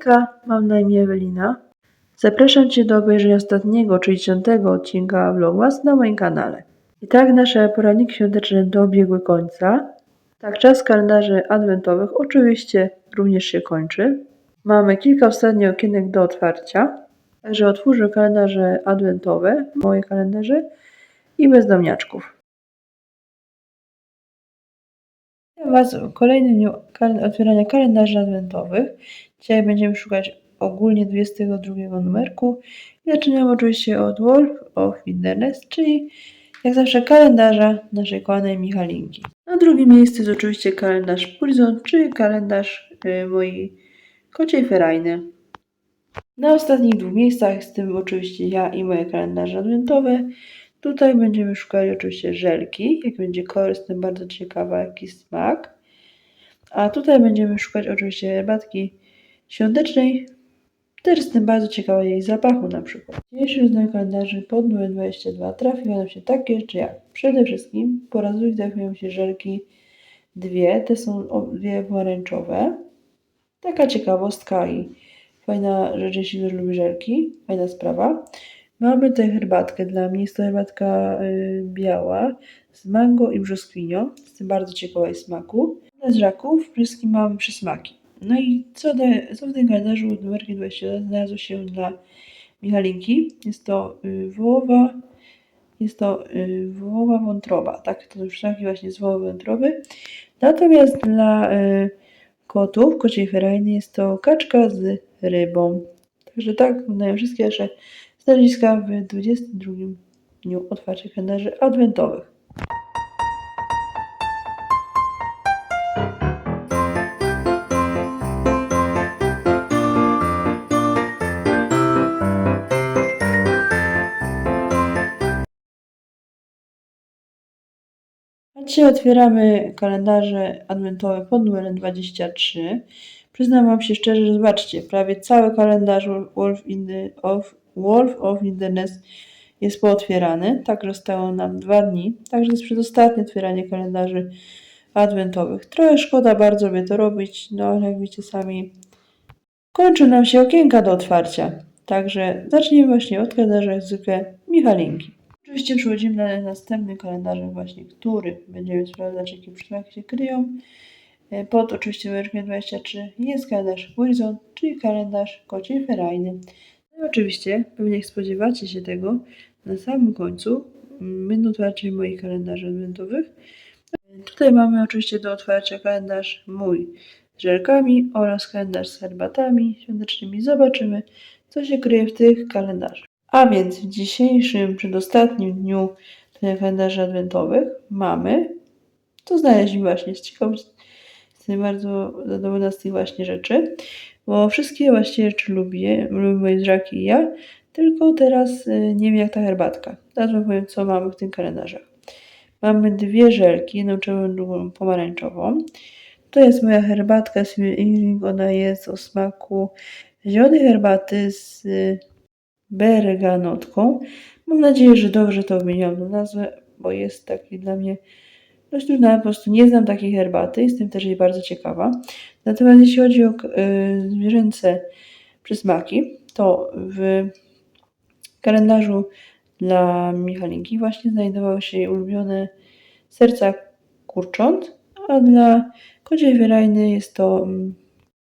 Hejka, mam na imię Ewelina. Zapraszam Cię do obejrzenia ostatniego, czyli 10 odcinka Vlogmas na moim kanale. I tak nasze poradniki świąteczne dobiegły końca. Tak, czas kalendarzy adwentowych oczywiście również się kończy. Mamy kilka ostatnich okienek do otwarcia. Także otwórzę kalendarze adwentowe, moje kalendarze i bezdomniaczków. Witam Was w kolejnym dniu otwierania kalendarzy adwentowych. Dzisiaj będziemy szukać ogólnie 22 numerku. Zaczynamy oczywiście od Wolf of Wilderness, czyli jak zawsze kalendarza naszej kochanej Michalinki. Na drugim miejscu jest oczywiście kalendarz Purizon, czyli kalendarz y, mojej kociej ferajny. Na ostatnich dwóch miejscach jestem oczywiście ja i moje kalendarze adwentowe. Tutaj będziemy szukali oczywiście żelki. Jak będzie kolor, jestem bardzo ciekawa, jaki smak. A tutaj będziemy szukać oczywiście herbatki świątecznej. Też jestem bardzo ciekawa jej zapachu na przykład. W dzisiejszym z moich kalendarzy pod numer 22 trafiły nam się takie rzeczy jak przede wszystkim po raz drugi trafiają się żelki dwie. Te są dwie pomarańczowe. Taka ciekawostka i fajna rzecz, jeśli ktoś lubi żelki. Fajna sprawa. Mamy tutaj herbatkę. Dla mnie jest to herbatka y, biała z mango i brzoskwinią. Jestem bardzo ciekawa jej smaku. Z przede wszystkim mamy przysmaki. No i co, da, co w tym kalendarzu numerkiem 21 znalazło się dla Michalinki? Jest to y, wołowa, jest to y, wołowa wątroba. Tak, to już taki właśnie z wołowej wątroby. Natomiast dla y, kotów, kociej ferajny jest to kaczka z rybą. Także tak wyglądają wszystkie nasze znaleziska w 22 dniu otwarcia kalendarzy adwentowych. Dzisiaj otwieramy kalendarze adwentowe pod numerem 23. Przyznam Wam się szczerze, że zobaczcie, prawie cały kalendarz Wolf, in the, of, Wolf of Wilderness jest pootwierany. Tak zostało nam dwa dni. Także jest przedostatnie otwieranie kalendarzy adwentowych. Trochę szkoda bardzo by to robić, no ale jak widzicie sami, kończą nam się okienka do otwarcia. Także zacznijmy właśnie od kalendarza jak zwykle Michalinki. Oczywiście przechodzimy na następny kalendarz właśnie, który będziemy sprawdzać, jakie przysmaki się kryją. E, Pod oczywiście numerkiem 23 jest kalendarz Horizon, czyli kalendarz kociej ferajny. No i oczywiście, pewnie jak spodziewacie się tego, na samym końcu mm, będą otwarcie moich kalendarzy adwentowych. E, Tutaj mamy oczywiście do otwarcia kalendarz mój z żelkami oraz kalendarz z herbatami świątecznymi. Zobaczymy, co się kryje w tych kalendarzach. A więc w dzisiejszym, przedostatnim dniu kalendarzy adwentowych mamy, co znaleźliśmy właśnie z ciekawości. Jestem bardzo zadowolona z tych właśnie rzeczy, bo wszystkie właśnie rzeczy lubię, lubię moje drzaki i ja, tylko teraz y, nie wiem jak ta herbatka. Teraz wam powiem, co mamy w tym kalendarzach. Mamy dwie żelki, jedną czerwoną, drugą pomarańczową. To jest moja herbatka z ona jest o smaku zielonej herbaty z y, berganotką. Mam nadzieję, że dobrze to wymieniłam nazwę, bo jest taki dla mnie dość trudna. Po prostu nie znam takiej herbaty, jestem też jej bardzo ciekawa. Natomiast jeśli chodzi o y, zwierzęce przysmaki, to w kalendarzu dla Michalinki właśnie znajdowały się jej ulubione serca kurcząt, a dla kociej wyrajny jest to mm,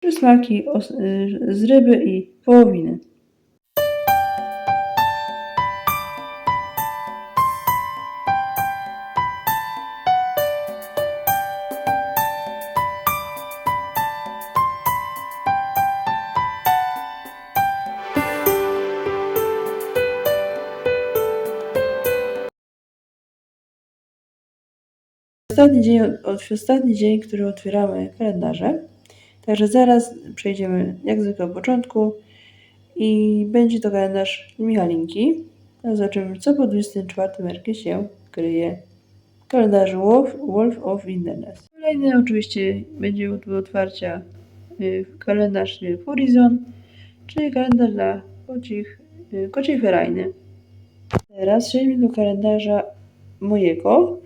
przysmaki y, z ryby i wołowiny. Ostatni dzień, ostatni dzień, który otwieramy kalendarze. Także zaraz przejdziemy jak zwykle od początku i będzie to kalendarz Michalinki. Zobaczymy, co po 24 merkie się kryje w kalendarzu Wolf, Wolf of Wilderness. Kolejny oczywiście będzie do otwarcia y, kalendarz y, Horizon, czyli kalendarz dla kocich, y, kociej ferajny. Teraz przejdźmy do kalendarza mojego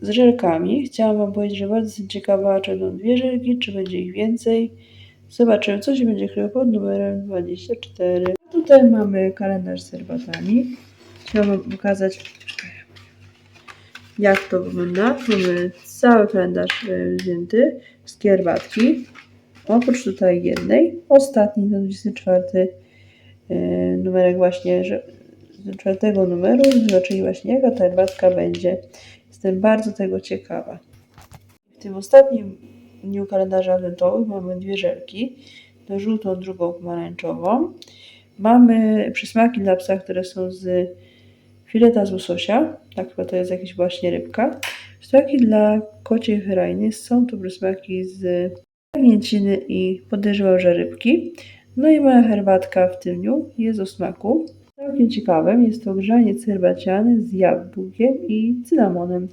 z żelkami. Chciałam Wam powiedzieć, że bardzo jestem ciekawa, czy będą dwie żelki, czy będzie ich więcej. Zobaczymy, co się będzie kryło pod numerem 24. Tutaj mamy kalendarz z herbatami. Chciałam wam pokazać, jak to wygląda. Mamy cały kalendarz e, wzięty z herbatki. Oprócz tutaj jednej, ostatni, to 24 e, numerek właśnie, że z czwartego numeru, zobaczyli właśnie jaka ta herbatka będzie. Jestem bardzo tego ciekawa. W tym ostatnim dniu kalendarza adwentowym mamy dwie żelki. To żółtą, drugą pomarańczową. Mamy przysmaki dla psa, które są z fileta z łososia. Tak chyba to jest jakaś właśnie rybka. Przysmaki dla kociej herajny. Są to przysmaki z jagnięciny i podejrzewam, że rybki. No i moja herbatka w tym dniu jest o smaku. Całkiem ciekawym jest to grzaniec herbaciany z jabłkiem i cynamonem.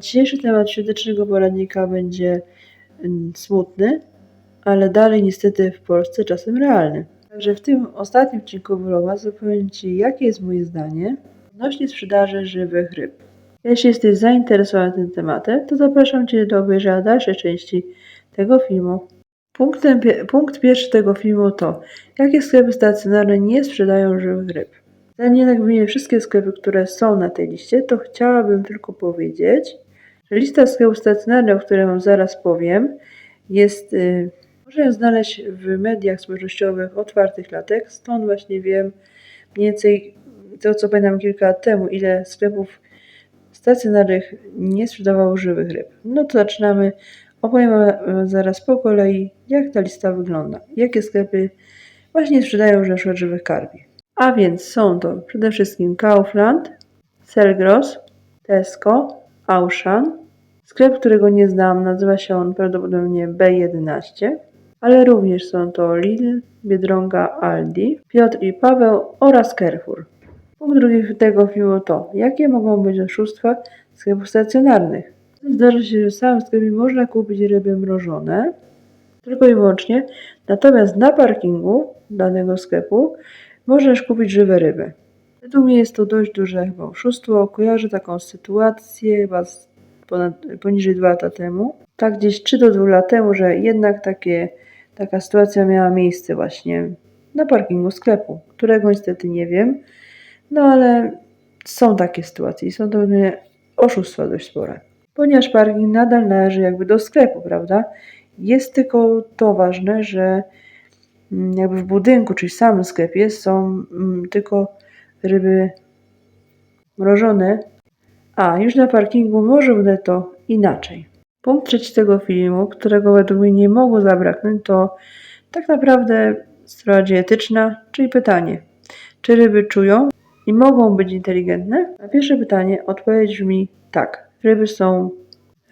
Dzisiejszy temat świątecznego poradnika będzie mm, smutny, ale dalej niestety w Polsce czasem realny. Także w tym ostatnim odcinku vloga zapowiem Ci, jakie jest moje zdanie odnośnie sprzedaży żywych ryb. Jeśli jesteś zainteresowany tym tematem, to zapraszam Cię do obejrzenia dalszej części tego filmu. Punktem, punkt pierwszy tego filmu to, jakie sklepy stacjonarne nie sprzedają żywych ryb. Zanim jednak wymienię wszystkie sklepy, które są na tej liście, to chciałabym tylko powiedzieć, że lista sklepów stacjonarnych, o której Wam zaraz powiem, jest, y, można ją znaleźć w mediach społecznościowych otwartych latek, stąd właśnie wiem mniej więcej to, co pamiętam kilka lat temu, ile sklepów stacjonarnych nie sprzedawało żywych ryb. No to zaczynamy. Opowiem zaraz po kolei, jak ta lista wygląda. Jakie sklepy właśnie sprzedają na przykład żywych karpi. A więc są to przede wszystkim Kaufland, Selgros, Tesco, Auchan. Sklep, którego nie znam, nazywa się on prawdopodobnie B11, ale również są to Lidl, Biedronka, Aldi, Piotr i Paweł oraz Carrefour. Punkt drugi tego filmu to, jakie mogą być oszustwa sklepów stacjonarnych. Zdarza się, że w samym sklepie można kupić ryby mrożone, tylko i wyłącznie, natomiast na parkingu danego sklepu możesz kupić żywe ryby. Według mnie jest to dość duże chyba oszustwo. Kojarzę taką sytuację chyba ponad, poniżej 2 lata temu. Tak gdzieś 3 do 2 lat temu, że jednak takie, taka sytuacja miała miejsce właśnie na parkingu sklepu, którego niestety nie wiem. No ale są takie sytuacje i są to oszustwa dość spore. Ponieważ parking nadal należy jakby do sklepu, prawda? Jest tylko to ważne, że mm, jakby w budynku, czyli w samym sklepie są mm, tylko ryby mrożone, a już na parkingu może będę to inaczej. Punkt trzeci tego filmu, którego według mnie nie mogło zabraknąć, to tak naprawdę strona dietetyczna, czyli pytanie, czy ryby czują i mogą być inteligentne? Na pierwsze pytanie odpowiedź brzmi tak. Ryby są,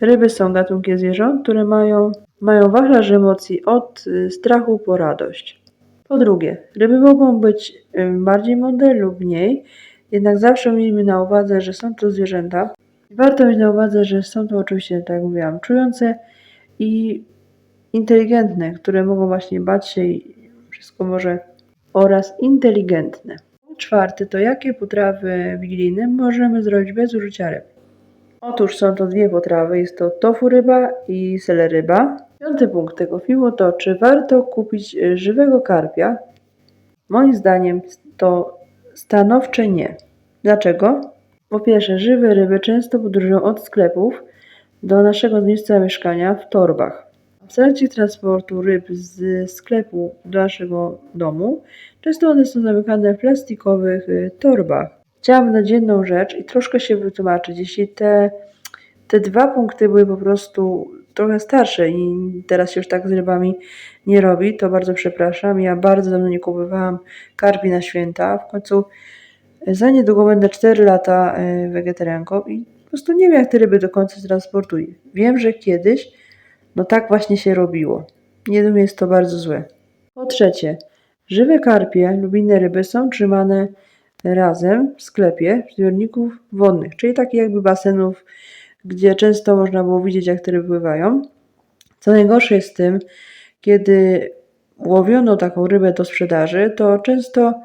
ryby są gatunkiem zwierząt, które mają, mają wachlarz emocji od y, strachu po radość. Po drugie, ryby mogą być y, bardziej mądre lub mniej, jednak zawsze miejmy na uwadze, że są to zwierzęta. Warto mieć na uwadze, że są to oczywiście, tak jak mówiłam, czujące i inteligentne, które mogą właśnie bać się i wszystko może oraz inteligentne. Czwarty to jakie potrawy wigilijne możemy zrobić bez użycia ryb. Otóż są to dwie potrawy, jest to tofu ryba i seleryba. Piąty punkt tego filmu to czy warto kupić żywego karpia? Moim zdaniem to stanowcze nie. Dlaczego? Po pierwsze, żywe ryby często podróżują od sklepów do naszego miejsca mieszkania w torbach. W trakcie transportu ryb z sklepu do naszego domu często one są zamykane w plastikowych y, torbach. Chciałam dać jedną rzecz i troszkę się wytłumaczyć. Jeśli te, te dwa punkty były po prostu trochę starsze i teraz się już tak z rybami nie robi, to bardzo przepraszam. Ja bardzo dawno nie kupowałam karpi na święta. W końcu za niedługo będę 4 lata e, wegetarianką i po prostu nie wiem, jak te ryby do końca transportuję. Wiem, że kiedyś no tak właśnie się robiło. Jednym jest to bardzo złe. Po trzecie, żywe karpie lub inne ryby są trzymane razem w sklepie zbiorników wodnych, czyli takich jakby basenów, gdzie często można było widzieć, jak te ryby pływają. Co najgorsze jest w tym, kiedy łowiono taką rybę do sprzedaży, to często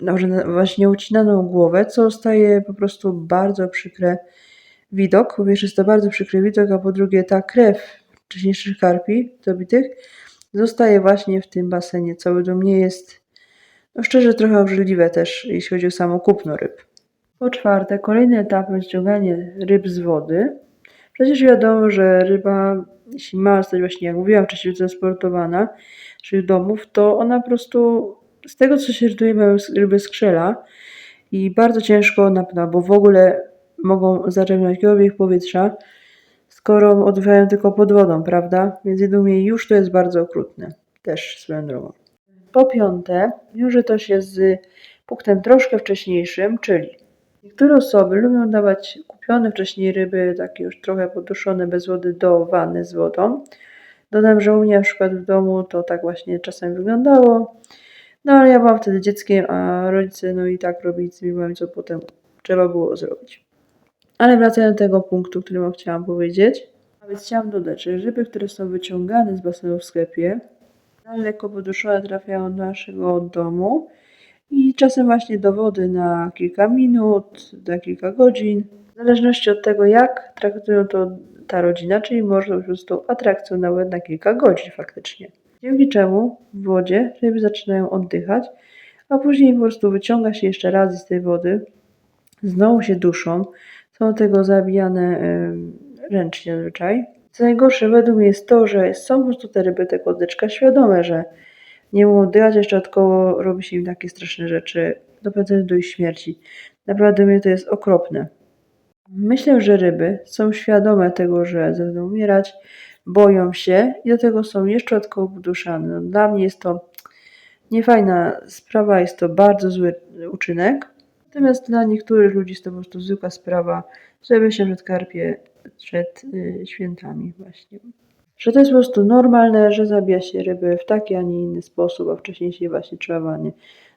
no, właśnie ucinaną głowę, co staje po prostu bardzo przykre widok. Po pierwsze jest to bardzo przykry widok, a po drugie ta krew wcześniejszych karpi zabitych zostaje właśnie w tym basenie, co według mnie jest no szczerze trochę obrzydliwe też, jeśli chodzi o samo kupno ryb. Po czwarte, kolejny etap to ściąganie ryb z wody. Przecież wiadomo, że ryba, jeśli ma zostać właśnie, jak mówiłam wcześniej, transportowana z domów, to ona po prostu, z tego co się orientuję, mają ryby skrzela i bardzo ciężko napna, bo w ogóle mogą zaczerpnąć jakiegokolwiek powietrza, skoro oddychają tylko pod wodą, prawda? Więc według mnie już to jest bardzo okrutne, też swoją drogą. Po piąte, wiąże to się z punktem troszkę wcześniejszym, czyli niektóre osoby lubią dawać kupione wcześniej ryby, takie już trochę poduszone bez wody, do wanny z wodą. Dodam, że u mnie na przykład w domu to tak właśnie czasem wyglądało. No ale ja byłam wtedy dzieckiem, a rodzice no i tak robili z rybami, co potem trzeba było zrobić. Ale wracając do tego punktu, który wam chciałam powiedzieć. A więc chciałam dodać, że ryby, które są wyciągane z basenu w sklepie, lekko poduszone trafiają do naszego domu i czasem właśnie do wody na kilka minut, na kilka godzin, w zależności od tego, jak traktują to ta rodzina, czyli może po prostu atrakcją nawet na kilka godzin faktycznie. Dzięki czemu w wodzie ryby zaczynają oddychać, a później po prostu wyciąga się jeszcze raz z tej wody, znowu się duszą, są tego zabijane ręcznie zazwyczaj. Co najgorsze według mnie jest to, że są po prostu te ryby, te kłodeczka świadome, że nie mogą oddychać, jeszcze dodatkowo robi się im takie straszne rzeczy, doprowadzając do ich śmierci. Naprawdę mnie to jest okropne. Myślę, że ryby są świadome tego, że będą umierać, boją się i do tego są jeszcze dodatkowo poduszane. No, dla mnie jest to niefajna sprawa, jest to bardzo zły uczynek. Natomiast dla niektórych ludzi to po prostu zwykła sprawa, żeby się przed karpie przed y, świętami właśnie. Że to jest po prostu normalne, że zabija się ryby w taki, a nie inny sposób, a wcześniej się właśnie trzeba wanie.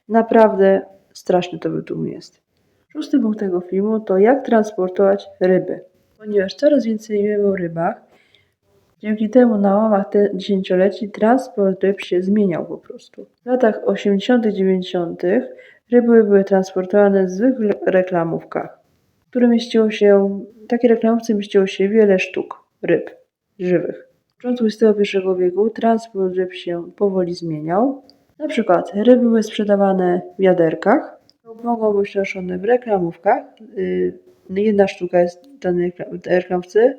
Naprawdę straszny to mnie jest. Szósty punkt tego filmu to jak transportować ryby. Ponieważ coraz więcej wiemy o rybach, dzięki temu na łamach te dziesięcioleci transport ryb się zmieniał po prostu. W latach 80., 90. ryby były transportowane w zwykłych reklamówkach, które mieściło się, w takiej reklamówce mieściło się wiele sztuk ryb żywych. W początku XXI wieku transport ryb się powoli zmieniał. Na przykład ryby były sprzedawane w wiaderkach, mogą być noszone w reklamówkach. Yy, Jedna sztuka jest w danej reklamówce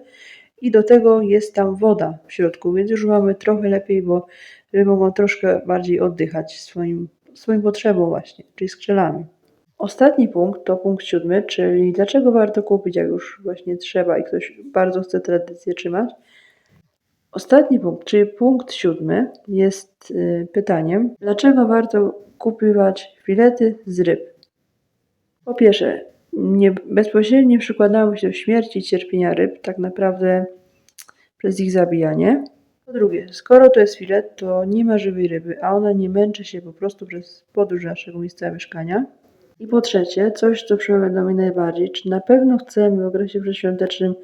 i do tego jest tam woda w środku, więc już mamy trochę lepiej, bo ryby mogą troszkę bardziej oddychać swoim, swoim potrzebom właśnie, czyli skrzelami. Ostatni punkt to punkt siódmy, czyli dlaczego warto kupić, jak już właśnie trzeba i ktoś bardzo chce tradycję trzymać. Ostatni punkt, czyli punkt siódmy, jest y, pytaniem, dlaczego warto kupować filety z ryb? Po pierwsze, nie, bezpośrednio przykładamy się do śmierci i cierpienia ryb, tak naprawdę przez ich zabijanie. Po drugie, skoro to jest filet, to nie ma żywej ryby, a ona nie męczy się po prostu przez podróż naszego miejsca mieszkania. I po trzecie, coś, co przemawia do mnie najbardziej, czy na pewno chcemy w okresie przedświątecznym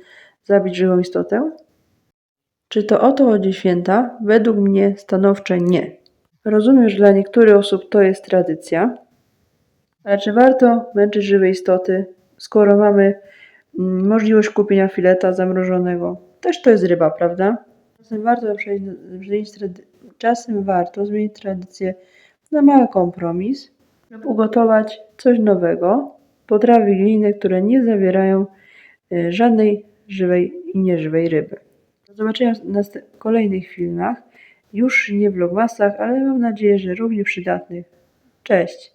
zabić żywą istotę? Czy to o to chodzi święta? Według mnie stanowcze nie. Rozumiem, że dla niektórych osób to jest tradycja, ale czy warto męczyć żywe istoty, skoro mamy mm, możliwość kupienia fileta zamrożonego? Też to jest ryba, prawda? Czasem warto, przejść, zmienić czasem warto zmienić tradycję na mały kompromis lub ugotować coś nowego, potrawy wigilijne, które nie zawierają y, żadnej żywej i nieżywej ryby. Do zobaczenia w kolejnych filmach, już nie w vlogmasach, ale mam nadzieję, że równie przydatnych. Cześć!